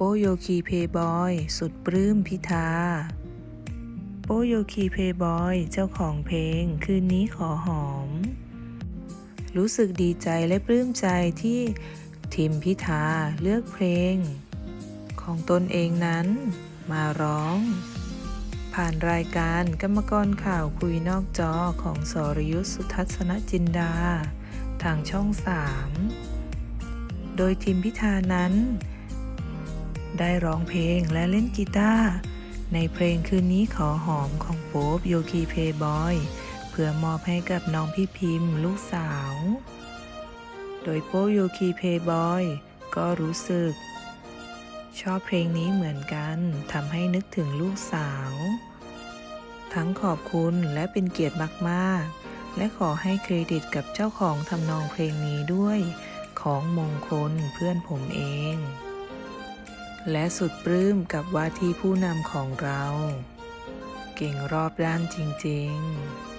โปโยคีเพย์บอยสุดปลื้มพิธา โปโยคีเพย์บอยเจ้าของเพลง คืนนี้ขอหอม รู้สึกดีใจและปลื้มใจที่ทีมพิธาเลือกเพลง ของตนเองนั้น มาร้อง ผ่านรายการกรรมกรข่าวคุยนอกจอของสรยุทธสุทัศนจินดา ทางช่อง3โดยทีมพิธานั้น ได้ร้องเพลงและเล่นกีตาร์ในเพลงคืนนี้ขอหอมของโป๊บโยคีเพย์บอยเพื่อมอบให้กับน้องพี่พิมพ์ลูกสาว โดยโป๊บโยคีเพย์บอยก็รู้สึก ชอบเพลงนี้เหมือนกันทำให้นึกถึงลูกสาว ทั้งขอบคุณและเป็นเกียรติมากๆ และขอให้เครดิตกับเจ้าของทำนองเพลงนี้ด้วย ของมงคลเพื่อนผมเอง และสุดปลื้มกับว่าที่ผู้นำของเรา เก่งรอบด้านจริง ๆ